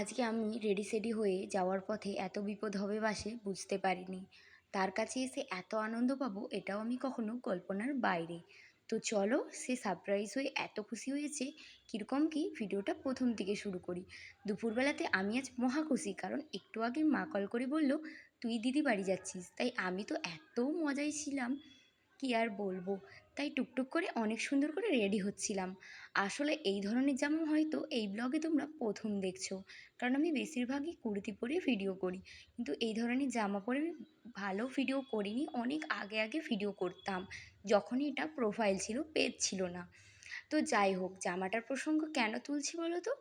আজকে আমি রেডি সেডি হয়ে যাওয়ার পথে এত বিপদ হবে বাসে বুঝতে পারিনি। তার কাছে এসে এত আনন্দ পাবো এটাও আমি কখনো কল্পনার বাইরে। তো চলো সে সারপ্রাইজ হয়ে এত খুশি হয়েছে, কীরকম কি ভিডিওটা প্রথম থেকে শুরু করি। দুপুরবেলাতে আমি আজ মহা খুশি, কারণ একটু আগে মা কল করে বলল, তুই দিদি বাড়ি যাচ্ছিস? তাই আমি তো এত মজায় ছিলাম, কি আর বলব? তাই টুকটুক করে অনেক সুন্দর করে রেডি হচ্ছিলাম। আসলে এই ধরনের জামা হয়তো এই ব্লগে তোমরা প্রথম দেখছ, কারণ আমি বেশিরভাগই কুর্তি পরে ভিডিও করি। কিন্তু এই ধরনের জামা পরে ভালো ভিডিও করিনি, অনেক আগে আগে ভিডিও করতাম, যখনই এটা প্রোফাইল ছিল পেজ ছিল না। তো যাই হোক, জামাটার প্রসঙ্গ কেন তুলছি বলো তো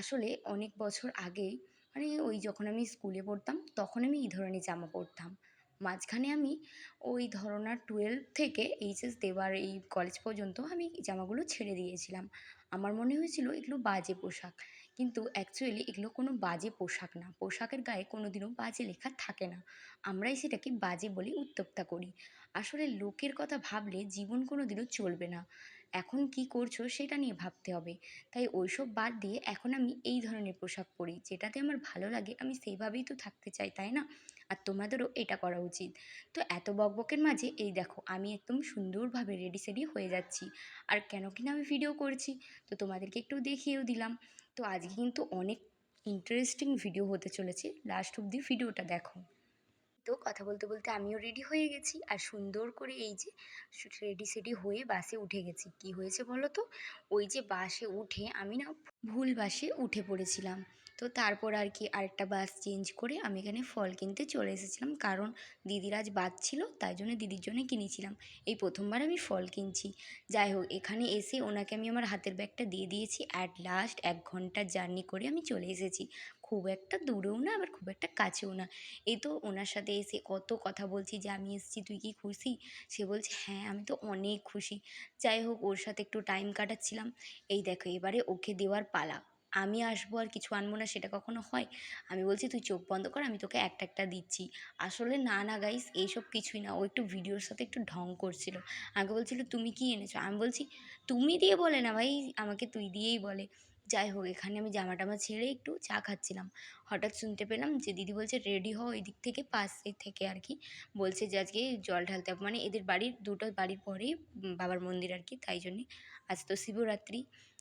আসলে অনেক বছর আগেই মানে ওই যখন আমি স্কুলে পড়তাম, তখন আমি এই ধরনের জামা পরতাম। মাঝখানে আমি ওই ধরনের টুয়েলভ থেকে এইচএস দেওয়ার এই কলেজ পর্যন্ত আমি জামাগুলো ছেড়ে দিয়েছিলাম। আমার মনে হয়েছিল এগুলো বাজে পোশাক, কিন্তু অ্যাকচুয়ালি এগুলো কোনো বাজে পোশাক না। পোশাকের গায়ে কোনো দিনও বাজে লেখা থাকে না। আমরাই সেটাকে বাজে বলে উত্তপ্তা করি। আসলে লোকের কথা ভাবলে জীবন কোনো দিনও চলবে না। এখন কি করছ সেটা নিয়ে ভাবতে হবে। তাই ওইসব বাদ দিয়ে এখন আমি এই ধরনের পোশাক পরি। যেটাতে আমার ভালো লাগে, আমি সেইভাবেই তো থাকতে চাই, তাই না? আর তোমাদেরও এটা করা উচিত। তো এত বকবকের মাঝে এই দেখো, আমি একদম সুন্দরভাবে রেডি সেডি হয়ে যাচ্ছি। আর কেন কিনা আমি ভিডিও করছি, তো তোমাদেরকে একটু দেখিয়েও দিলাম। তো আজকে কিন্তু অনেক ইন্টারেস্টিং ভিডিও হতে চলেছে। লাস্ট অবধি ভিডিওটা দেখো। তো কথা বলতে বলতে আমিও রেডি হয়ে গেছি, আর সুন্দর করে এই যে রেডি সেডি হয়ে বাসে উঠে গেছি। কি হয়েছে বলো তো? ওই যে বাসে উঠে আমি না ভুল বাসে উঠে পড়েছিলাম। তো তারপর আর কি আরেকটা বাস চেঞ্জ করে আমি এখানে ফল কিনতে চলে এসেছিলাম। কারণ দিদির আজ বাদ ছিল, তাই জন্য দিদির জন্য কিনেছিলাম। এই প্রথমবার আমি ফল কিনছি। যাই হোক, এখানে এসে ওনাকে আমি আমার হাতের ব্যাগটা দিয়ে দিয়েছি। অ্যাট লাস্ট এক ঘণ্টার জার্নি করে আমি চলে এসেছি। খুব একটা দূরেও না, আবার খুব একটা কাছেও না। এই তো ওনার সাথে এসে কত কথা বলছি যে, আমি এসেছি, তুই কি খুশি? সে বলছে হ্যাঁ আমি তো অনেক খুশি। যাই হোক, ওর সাথে একটু টাইম কাটাচ্ছিলাম। এই দেখো, এবারে ওকে দেওয়ার পালা। আমি আসব আর কিছু আনব না সেটা কখনো হয়? আমি বলছি, তুই চোখ বন্ধ কর, আমি তোকে একটা একটা দিচ্ছি। আসলে না না গাইস এইসব কিছুই না। ও একটু ভিডিওর সাথে একটু ঢং করছিল। আমাকে বলছিল, তুমি কি এনেছো? আমি বলছি, তুমি দিয়ে বলে না ভাই, আমাকে তুই দিয়েই বলে। যাই হোক, এখানে আমি জামা টামা ছেড়ে একটু চা খাচ্ছিলাম। হঠাৎ শুনতে পেলাম যে দিদি বলছে রেডি হও ওই দিক থেকে পাশে থেকে আর কি। বলছে যে আজকে জল ঢালতে হবে। মানে এদের বাড়ির, দুটো বাড়ির পরেই বাবার মন্দির আর কি, তাই জন্যে। আজ তো শিবরাত্রি।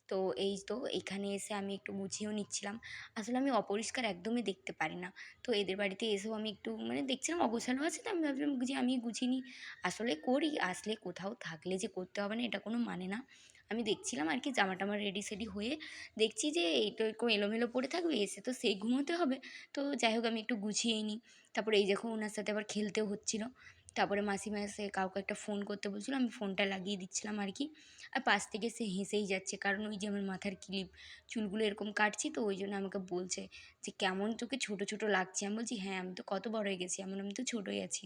তো এই তো এখানে এসে আমি একটু গুছিয়েও নিচ্ছিলাম। আসলে আমি অপরিষ্কার একদমই দেখতে পারি না। তো এদের বাড়িতে এসেও আমি একটু মানে দেখছিলাম অগোছালো আছে তো আমি ভাবলাম যে আমি গুছিয়ে নিই। আসলে করি, আসলে কোথাও থাকলে যে করতে হবে না এটা কোনো মানে না। আমি দেখছিলাম আর কি জামা টামা রেডি সেডি হয়ে দেখছি যে এইটা এরকম এলোমেলো পড়ে থাকবে, এসে তো সেই ঘুমোতে হবে। তো যাই হোক আমি একটু গুছিয়েই নিই। তারপরে এই দেখো ওনার সাথে আবার খেলতেও হচ্ছিল। তারপরে মাসিমা এসে কাউকে একটা ফোন করতে বলছিলো, আমি ফোনটা লাগিয়ে দিচ্ছিলাম আর কি আর পাশ থেকে সে হেসেই যাচ্ছে, কারণ ওই যে আমার মাথার ক্লিপ চুলগুলো এরকম কাটছি তো, ওই জন্য আমাকে বলছে যে, কেমন তোকে ছোটো ছোটো লাগছে? আমি বলছি হ্যাঁ আমি তো কত বড় হয়ে গেছি, এমন আমি তো ছোটোই আছি।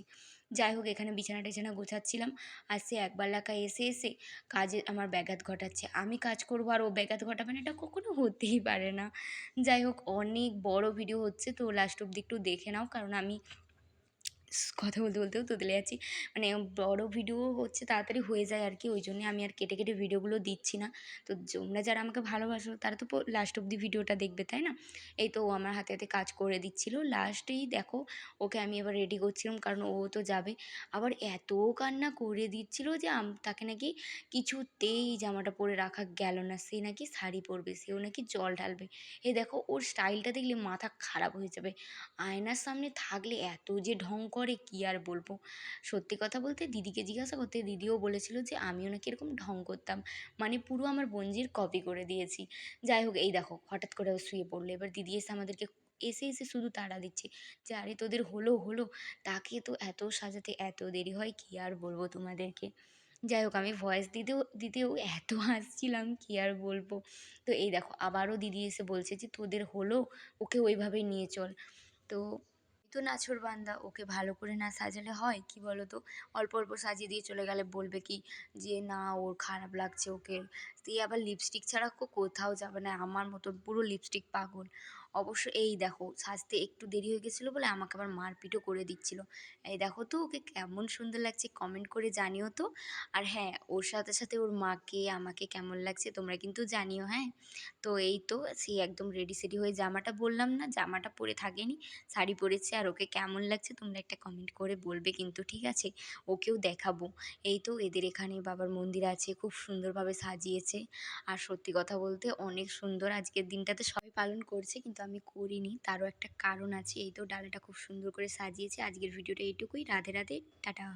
যাই হোক, এখানে বিছানা টিছানা গোছাচ্ছিলাম, আর সে একবার লেখা এসে এসে কাজে আমার ব্যাঘাত ঘটাচ্ছে। আমি কাজ করব আর ও ব্যাঘাত ঘটাবে না, এটা কখনো হতেই পারে না। যাই হোক, অনেক বড় ভিডিও হচ্ছে, তো লাস্ট অব্দি একটু দেখে নাও, কারণ আমি কথা বলতে বলতেও তোতলে যাচ্ছি। মানে বড় ভিডিও হচ্ছে তাড়াতাড়ি হয়ে যায় আর কি ওই জন্যে আমি আর কেটে কেটে ভিডিওগুলো দিচ্ছি না। তো তোমরা যারা আমাকে ভালোবাসো, তারা তো লাস্ট অব্দি ভিডিওটা দেখবে, তাই না? এই তো ও আমার হাতে হাতে কাজ করে দিচ্ছিল। লাস্টেই দেখো, ওকে আমি এবার রেডি করছিলাম, কারণ ও তো যাবে। আবার এত কান্না করে দিচ্ছিল যে তাকে নাকি কিছুতেই জামাটা পরে রাখা গেল না। সে নাকি শাড়ি পরবে, সেও নাকি জল ঢালবে। এই দেখো, ওর স্টাইলটা দেখলে মাথা খারাপ হয়ে যাবে। আয়নার সামনে থাকলে এত যে ঢং করে কী আর বলব? সত্যি কথা বলতে দিদিকে জিজ্ঞাসা করতে দিদিও বলেছিল যে আমিও নাকি এরকম ঢং করতাম। মানে পুরো আমার বোনজির কপি করে দিয়েছি। যাই হোক, এই দেখো, হঠাৎ করে ও শুয়ে পড়ল। এবার দিদি এসে আমাদেরকে এসে এসে শুধু তাড়া দিচ্ছে যে, আরে, তোদের হলো হলো। তাকে তো এত সাজাতে এত দেরি হয়, কী আর বলব তোমাদেরকে? যাই হোক, আমি ভয়েস দিতেও দিতেও এত হাসছিলাম, কী আর বলব? তো এই দেখো, আবারও দিদি এসে বলছে যে, তোদের হলো, ওকে ওইভাবেই নিয়ে চল। তো তো নাছোড়বান্দা ওকে ভালো করে না সাজালে হয়? কি বলো তো অল্প অল্প সাজিয়ে দিয়ে চলে গেলে বলবে কি যে, না, ওর খারাপ লাগছে ওকে। দিয়ে আবার লিপস্টিক ছাড়া কোথাও যাবে না। আমার মতন পুরো লিপস্টিক পাগল। অবশ্য এই দেখো, সাজতে একটু দেরি হয়ে গেছিল বলে আমাকে আবার মারপিটও করে দিচ্ছিল। এই দেখো তো, ওকে কেমন সুন্দর লাগছে কমেন্ট করে জানিও তো। আর হ্যাঁ ওর সাথে সাথে ওর মাকে, আমাকে কেমন লাগছে তোমরা কিন্তু জানিও হ্যাঁ? তো এই তো, সে একদম রেডি সেডি হয়ে জামাটা বললাম না, জামাটা পরে থাকেনি, শাড়ি পরেছে আর ওকে কেমন লাগছে তোমরা একটা কমেন্ট করে বলবে কিন্তু, ঠিক আছে? ওকেও দেখাবো। এই তো, এদের এখানে বাবার মন্দির আছে, খুব সুন্দরভাবে সাজিয়েছে। আর সত্যি কথা বলতে অনেক সুন্দর, আজকের দিনটাতে সবাই পালন করছে কিন্তু আমি করিনি, তারও একটা কারণ আছে, এই তো ডালাটা খুব সুন্দর করে সাজিয়েছি, আজকের ভিডিওটা এইটুকুই, রাধে রাধে, টাটা।